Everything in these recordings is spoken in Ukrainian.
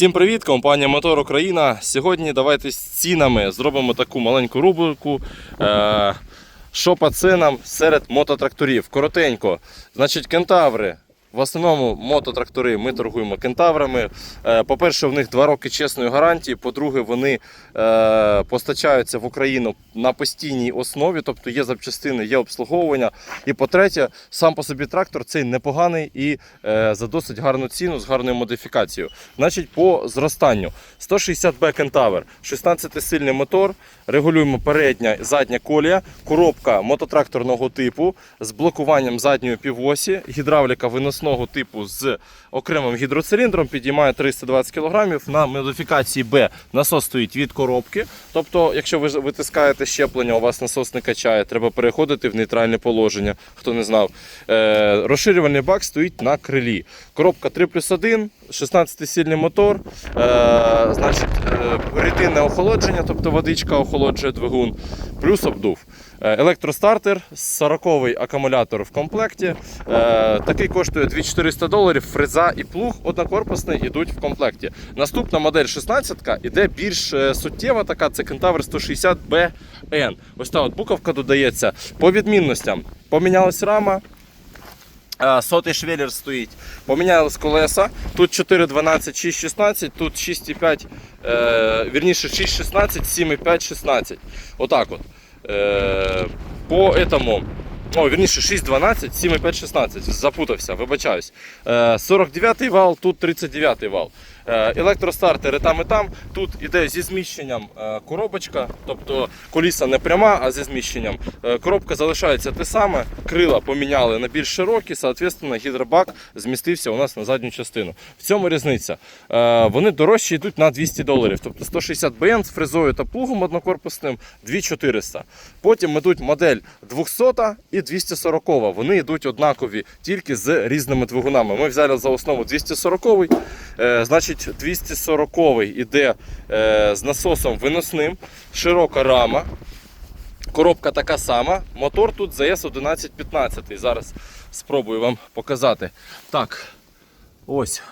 Всім привіт, компанія Мотор Україна. Сьогодні давайте з цінами зробимо таку маленьку рубрику. Е, що по цінам серед мототракторів. Коротенько. Значить, кентаври. В основному мототрактори ми торгуємо кентаврами. Е, По-перше, в них 2 роки чесної гарантії. По-друге, вони е, постачаються в Україну на постійній основі, тобто є запчастини, є обслуговування. І по-третє, сам по собі трактор цей непоганий і е, за досить гарну ціну з гарною модифікацією. Значить, по зростанню 160B Кентавр, 16-сильний мотор, регулюємо передня і задня колія, коробка мототракторного типу з блокуванням задньої півосі, гідравліка виносного типу з окремим гідроциліндром, підіймає 320 кг. На модифікації Б насос стоїть від коробки. Тобто, якщо ви витискаєте щеплення, у вас насос не качає, треба переходити в нейтральне положення, хто не знав. Е, розширювальний бак стоїть на крилі. Коробка 3 плюс 1, 16-сильний мотор, е, значить, е, рідинне охолодження, тобто водичка охолоджує двигун, плюс обдув. Е, Електростартер, 40-й акумулятор в комплекті. Е, такий коштує 2400 доларів. Фреза і плуг однокорпусний йдуть в комплекті. Наступна модель 16 іде більш е, суттєва, така це Кентавр 160 BN. Ось та от буковка додається. По відмінностям помінялась рама. Сотий швеллер стоїть. Помінялись колеса. Тут 4.12, 6.16, тут 6.5, е, вірніше 6.16, 7.5, 16. Отак от. Е, по этому. О, вірніше 6.12, 7.5, 16. Запутався, вибачаюсь. Е, 49-й вал, тут 39-й вал. Е, електростартери там і там. Тут іде зі зміщенням е, коробочка, тобто коліса не пряма, а зі зміщенням. Е, Коробка залишається те саме, крила поміняли на більш широкі, соответственно, гідробак змістився у нас на задню частину. В цьому різниця. Вони дорожчі йдуть на 200 доларів. Тобто 160 БН з фрезою та плугом однокорпусним 2400. Потім йдуть модель 200 і 240. Вони йдуть однакові, тільки з різними двигунами. Ми взяли за основу 240 Е, Значить, 240 іде е, з насосом виносним, широка рама. Коробка така сама. Мотор тут ЗС-1115. Зараз спробую вам показати. Так, ось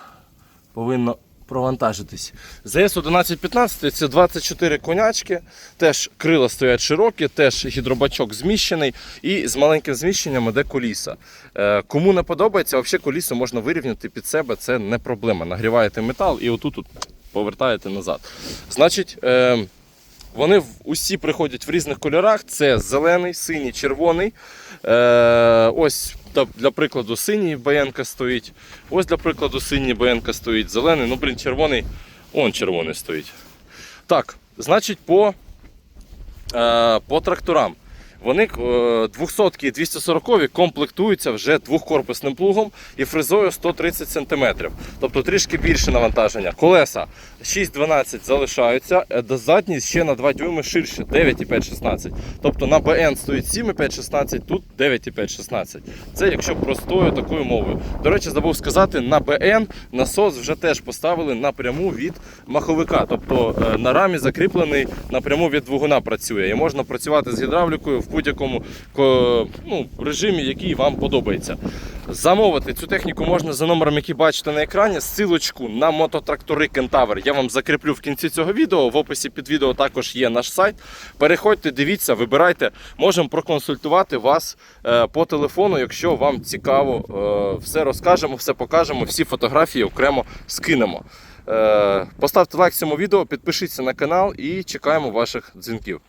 повинно провантажитись. ZS 1115 це 24 конячки, теж крила стоять широкі, теж гідробачок зміщений і з маленьким зміщенням іде коліса. Е, Кому не подобається, взагалі колісо можна вирівняти під себе, це не проблема. Нагріваєте метал і отут от повертаєте назад. Значить, е, вони усі приходять в різних кольорах: це зелений, синій, червоний. Е, ось для прикладу синій БНК стоїть. Ось для прикладу синій БНК стоїть, зелений, ну блін, червоний, он червоний стоїть. Так, значить, по, е, по тракторам. Вони е, 200 і 240 комплектуються вже двохкорпусним плугом і фрезою 130 см. Тобто трішки більше навантаження. Колеса 6-12 залишаються, е, до ще на 2 дюйми ширше 9,5-16. Тобто на БН стоїть 7,5-16, тут 9,5-16. Це якщо простою такою мовою. До речі, забув сказати, на БН насос вже теж поставили напряму від маховика. Тобто е, на рамі закріплений напряму від двигуна працює. І можна працювати з гідравлікою будь-якому ну, режимі, який вам подобається. Замовити цю техніку можна за номером, який бачите на екрані. Силочку на мототрактори Кентавр я вам закріплю в кінці цього відео. В описі під відео також є наш сайт. Переходьте, дивіться, вибирайте. Можемо проконсультувати вас е, по телефону, якщо вам цікаво. Е, все розкажемо, все покажемо, всі фотографії окремо скинемо. Е, Поставте лайк цьому відео, підпишіться на канал і чекаємо ваших дзвінків.